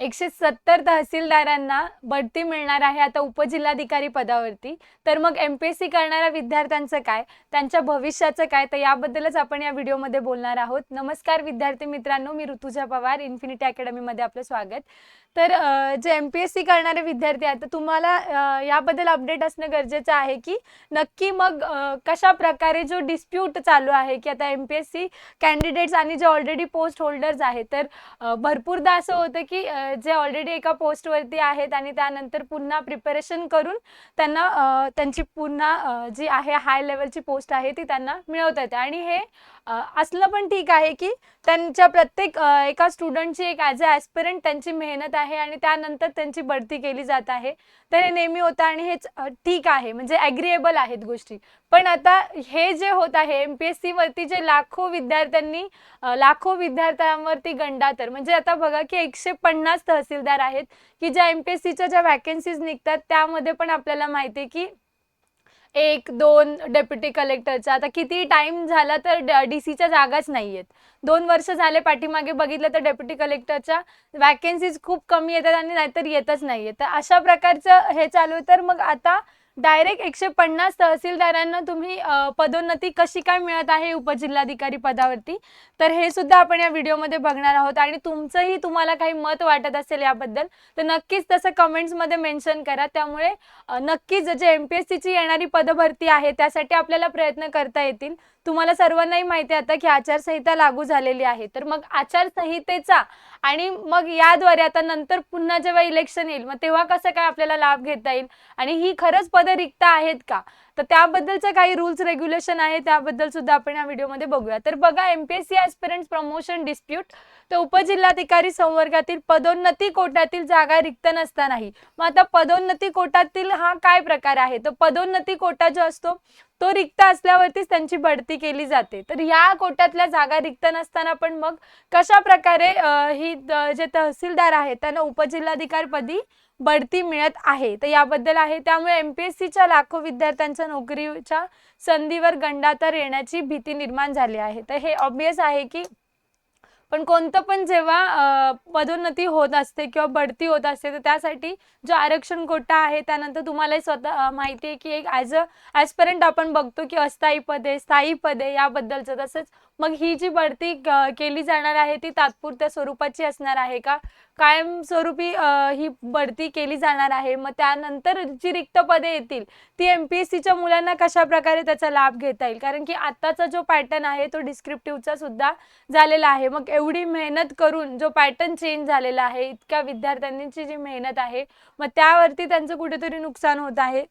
एकशे सत्तर तहसीलदारांना बढती मिळणार आहे आता उपजिल्हाधिकारी पदावरती. तर मग एम पी एस सी करणाऱ्या विद्यार्थ्यांचं काय? त्यांच्या भविष्याचं काय? तर याबद्दलच आपण या व्हिडिओमध्ये बोलणार आहोत. नमस्कार विद्यार्थी मित्रांनो मी ऋतुजा पवार इन्फिनिटी अकॅडमीमध्ये आपलं स्वागत. तर जे एम पी एस सी करणारे विद्यार्थी आहेत तर तुम्हाला याबद्दल अपडेट असणं गरजेचं आहे की नक्की मग कशा प्रकारे जो डिस्प्यूट चालू आहे की आता M P S C candidates आणि जे ऑलरेडी पोस्ट होल्डर्स आहेत तर भरपूरदा असं होतं की जे ऑलरेडी एका पोस्टवरती आहेत आणि त्यानंतर पुन्हा प्रिपरेशन करून त्यांना त्यांची पुन्हा जी आहे हाय लेवलची पोस्ट आहे ती त्यांना मिळवता येते. आणि हे असलं पण ठीक आहे की त्यांच्या प्रत्येक एका स्टुडंटची एक ॲज अ ॲस्पिरंट त्यांची मेहनत आहे आणि त्यानंतर त्यांची बढती केली जात आहे. तर हे नेहमी होतं आणि हेच ठीक आहे. म्हणजे ॲग्रिएबल आहेत गोष्टी. पण आता हे जे होत आहे एम पी एस सीवरती जे लाखो विद्यार्थ्यांनी लाखो विद्यार्थ्यांवरती गंडातर. म्हणजे आता बघा की एकशे पन्नास तहसीलदार आहेत की ज्या एम पी एस सीच्या ज्या वॅकन्सीज निघतात त्यामध्ये पण आपल्याला माहिती आहे की एक दोन डेप्युटी कलेक्टरचा आता किती टाइम झाला तर डी सीच्या जागाच नाही आहेत दोन वर्ष झाले पाठीमागे बघितलं तर डेप्युटी कलेक्टरच्या वॅकन्सीज खूप कमी येतात आणि नाहीतर येतच नाही आहेत तर अशा प्रकारचं हे चालू आहे. तर मग आता डायरेक्ट एकशे पन्नास तहसीलदारांना तुम्ही पदोन्नती कशी काय मिळत आहे उपजिल्हाधिकारी पदावरती? तर हे सुद्धा आपण या व्हिडिओमध्ये बघणार आहोत आणि तुमचंही तुम्हाला काही मत वाटत असेल याबद्दल तर नक्कीच तसं कमेंट्समध्ये मेन्शन करा. त्यामुळे नक्कीच जे एम पी एस सीची येणारी पदभरती आहे त्यासाठी आपल्याला प्रयत्न करता येतील. तुम्हाला सर्वांनाही माहिती आहे आता की आचारसंहिता लागू झालेली आहे. तर मग आचारसंहितेचा आणि मग याद्वारे आता नंतर पुन्हा जेव्हा इलेक्शन येईल मग तेव्हा कसं काय आपल्याला लाभ घेता येईल? आणि ही खरंच पदं रिक्त आहेत का? तर त्याबद्दलचं काही रूल्स रेग्युलेशन आहे त्याबद्दल सुद्धा आपण या व्हिडिओमध्ये बघूया. तर बघा M P S C aspirants promotion dispute तर उपजिल्हाधिकारी संवर्गातील पदोन्नती कोटातील जागा रिक्त नसतानाही. मग आता पदोन्नती कोटातील हा काय प्रकार आहे? तर पदोन्नती कोटा जो असतो तो रिक्त असल्यावरतीच त्यांची बढती केली जाते. तर या कोट्यातल्या जागा रिक्त नसताना पण मग कशा प्रकारे ही जे तहसीलदार आहेत त्यांना उपजिल्हाधिकारीपदी बढती मिळत आहे. तर याबद्दल आहे. त्यामुळे एम पी एस सीच्या लाखो विद्यार्थ्यांच्या नोकरीच्या संधीवर गंडातर येण्याची भीती निर्माण झाली आहे. तर हे ऑबियस आहे की पण कोणतं पण जेव्हा पदोन्नती होत असते किंवा बढती होत असते तर त्यासाठी जो आरक्षण कोटा आहे त्यानंतर तुम्हालाही स्वतः माहिती आहे की एक ॲज अ ॲस्परंट आपण बघतो की अस्थायी पदे स्थायी पदे याबद्दलचं तसंच मग ही जी बढती केली जाणार आहे ती तात्पुरत्या स्वरूपाची असणार आहे का? कायमस्वरूपी ही बढती केली जाणार आहे. मग त्यानंतर जी रिक्त पदे येतील ती एम पी एस सीच्या मुलांना कशा प्रकारे त्याचा लाभ घेता येईल? कारण की आत्ताचा जो पॅटर्न आहे तो डिस्क्रिप्टिव्हचा सुद्धा झालेला आहे. मग एवढी मेहनत करून जो पॅटर्न चेंज झालेला आहे इतक्या विद्यार्थ्यांची जी मेहनत आहे मग त्यावरती त्यांचं कुठेतरी नुकसान होत आहे.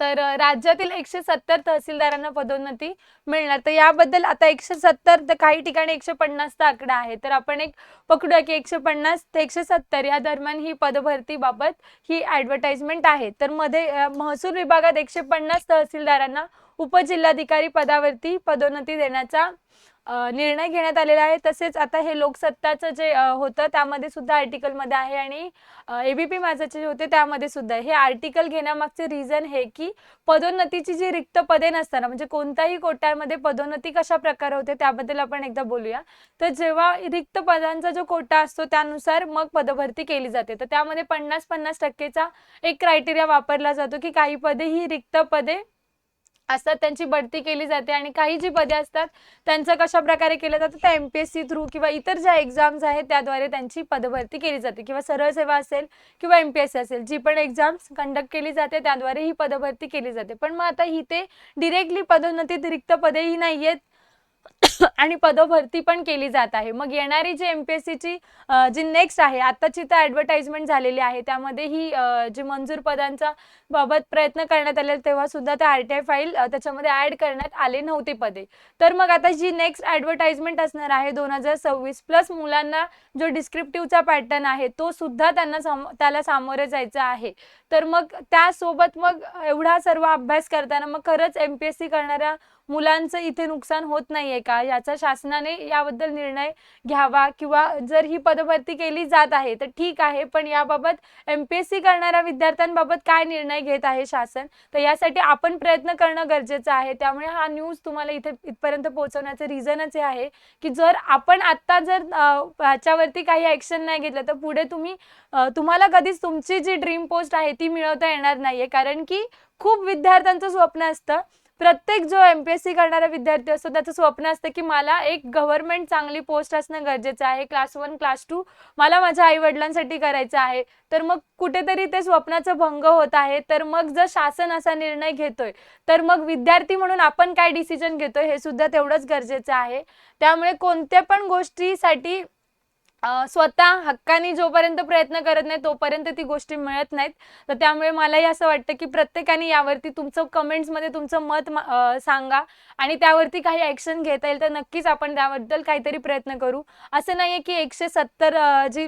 तर राज्यातील एकशे सत्तर तहसीलदारांना पदोन्नती मिळणार. तर याबद्दल आता एकशे सत्तर तर काही ठिकाणी एकशे पन्नासचा आकडा आहे. तर आपण एक पकडूया की एकशे पन्नास ते एकशे सत्तर या दरम्यान ही पदभरतीबाबत ही ॲडव्हर्टाइजमेंट आहे. तर मध्ये महसूल विभागात एकशे पन्नास तहसीलदारांना उपजिल्हाधिकारी पदावरती पदोन्नती देण्याचा निर्णय घेण्यात आलेला आहे. तसेच आता हे लोकसत्ताचं जे होतं त्यामध्ये सुद्धा आर्टिकलमध्ये आहे आणि एबीपी माझाचे जे होते त्यामध्ये सुद्धा हे आर्टिकल घेण्यामागचे रिझन हे की पदोन्नतीची जी रिक्त पदे नसताना म्हणजे कोणत्याही कोट्यामध्ये पदोन्नती कशा प्रकारे होते त्याबद्दल आपण एकदा बोलूया. तर जेव्हा रिक्त पदांचा जो कोटा असतो त्यानुसार मग पदभरती केली जाते. तर त्यामध्ये पन्नास पन्नास टक्केचा एक क्रायटेरिया वापरला जातो की काही पदे ही रिक्त पदे असतात त्यांची बढती केली जाते आणि काही जी पदे असतात त्यांचं कशा प्रकारे केलं जातं त्या M P S C through किंवा इतर ज्या एक्झाम्स आहेत त्याद्वारे त्यांची पदभरती केली जाते. किंवा सरळ सेवा असेल किंवा एम पी एस सी असेल जी पण एक्झाम्स कंडक्ट केली जाते त्याद्वारे ही पदभरती केली जाते. पण मग आता ही ते डिरेक्टली पदोन्नतीत रिक्त पदेही नाही आहेत आणि पदभरती पण केली जात आहे. मग येणारी जी एम पी एस सीची जी नेक्स्ट आहे आत्ताची तर ॲडव्हर्टाइजमेंट झालेली आहे. त्यामध्ये ही जी मंजूर पदांचा बाबत प्रयत्न करण्यात आले तेव्हा सुद्धा त्या आर टी आय फाईल त्याच्यामध्ये ॲड करण्यात आले नव्हते पदे. तर मग आता जी नेक्स्ट ॲडव्हर्टाइजमेंट असणार आहे दोन हजार सव्वीस प्लस मुलांना जो डिस्क्रिप्टिव्हचा पॅटर्न आहे तो सुद्धा त्यांना साम त्याला सामोरे जायचं आहे. तर मग त्यासोबत मग एवढा सर्व अभ्यास करताना मग खरंच एम पी एस सी करणाऱ्या मुलांचं इथे नुकसान होत नाहीये का? याचा शासनाने याबद्दल निर्णय घ्यावा किंवा जर ही पदभरती केली जात आहे तर ठीक आहे. पण याबाबत एमपीएससी करणाऱ्या विद्यार्थ्यांबाबत काय निर्णय घेत आहे शासन? तर यासाठी आपण प्रयत्न करणं गरजेचं आहे. त्यामुळे हा न्यूज तुम्हाला इथे इथपर्यंत पोहोचवण्याचं रिझनच हे आहे की जर आपण आत्ता जर याच्यावरती ह्याच्यावरती काही ऍक्शन नाही घेतलं तर पुढे तुम्ही तुम्हाला कधीच तुमची जी ड्रीम पोस्ट आहे ती मिळवता येणार नाहीये. कारण की खूप विद्यार्थ्यांचं स्वप्न असतं प्रत्येक जो एम पी एस सी करणारा विद्यार्थी असतो त्याचं स्वप्न असतं की मला एक गव्हर्नमेंट चांगली पोस्ट असणं गरजेचं आहे. क्लास वन क्लास टू मला माझ्या आई वडिलांसाठी करायचं आहे. तर मग कुठेतरी ते स्वप्नाचं भंग होत आहे. तर मग जर शासन असा निर्णय घेतोय तर मग विद्यार्थी म्हणून आपण काय डिसिजन घेतोय हे सुद्धा तेवढंच गरजेचं आहे. त्यामुळे कोणत्या पण गोष्टीसाठी स्वतः हक्काने जोपर्यंत प्रयत्न करत नाही तोपर्यंत ती गोष्टी मिळत नाहीत. तर त्यामुळे मलाही असं वाटतं की प्रत्येकाने यावरती तुमचं कमेंट्समध्ये तुमचं मत सांगा आणि त्यावरती काही ॲक्शन घेता येईल तर नक्कीच आपण त्याबद्दल काहीतरी प्रयत्न करू. असं नाही आहे की एकशे सत्तर जी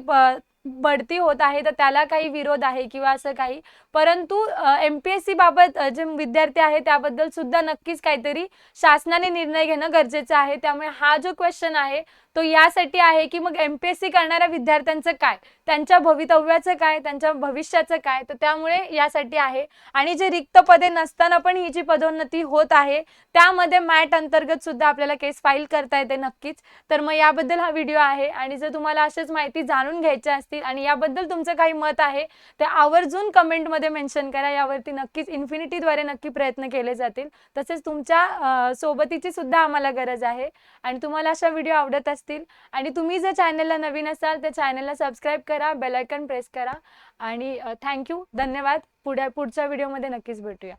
बढती होत आहे तर त्याला काही विरोध आहे किंवा असं काही. परंतु एम पी एस सी बाबत जे विद्यार्थी आहे त्याबद्दल सुद्धा नक्कीच काहीतरी शासनाने निर्णय घेणं गरजेचं आहे. त्यामुळे हा जो क्वेश्चन आहे तो यासाठी आहे की मग एम पी एस सी करणाऱ्या विद्यार्थ्यांचं काय? त्यांच्या भवितव्याचं काय? त्यांच्या भविष्याचं काय? तर त्यामुळे यासाठी आहे. आणि जे रिक्त पदे नसताना पण ही जी पदोन्नती होत आहे त्यामध्ये मॅट अंतर्गत सुद्धा आपल्याला केस फाईल करता येते नक्कीच. तर मग याबद्दल हा व्हिडिओ आहे आणि जर तुम्हाला अशाच माहिती जाणून घ्यायच्या असतील आणि याबद्दल तुमचं काही मत आहे ते आवर्जून कमेंटमध्ये मेन्शन करा. यावरती नक्कीच इन्फिनिटीद्वारे नक्की प्रयत्न केले जातील. तसेच तुमच्या सोबतीची सुद्धा आम्हाला गरज आहे. आणि तुम्हाला अशा व्हिडिओ आवडत असतील आणि तुम्ही जर चॅनलला नवीन असाल तर चॅनलला सबस्क्राईब करा बेलायकन प्रेस करा. आणि थँक्यू धन्यवाद. पुढे पुढच्या व्हिडिओमध्ये नक्कीच भेटूया.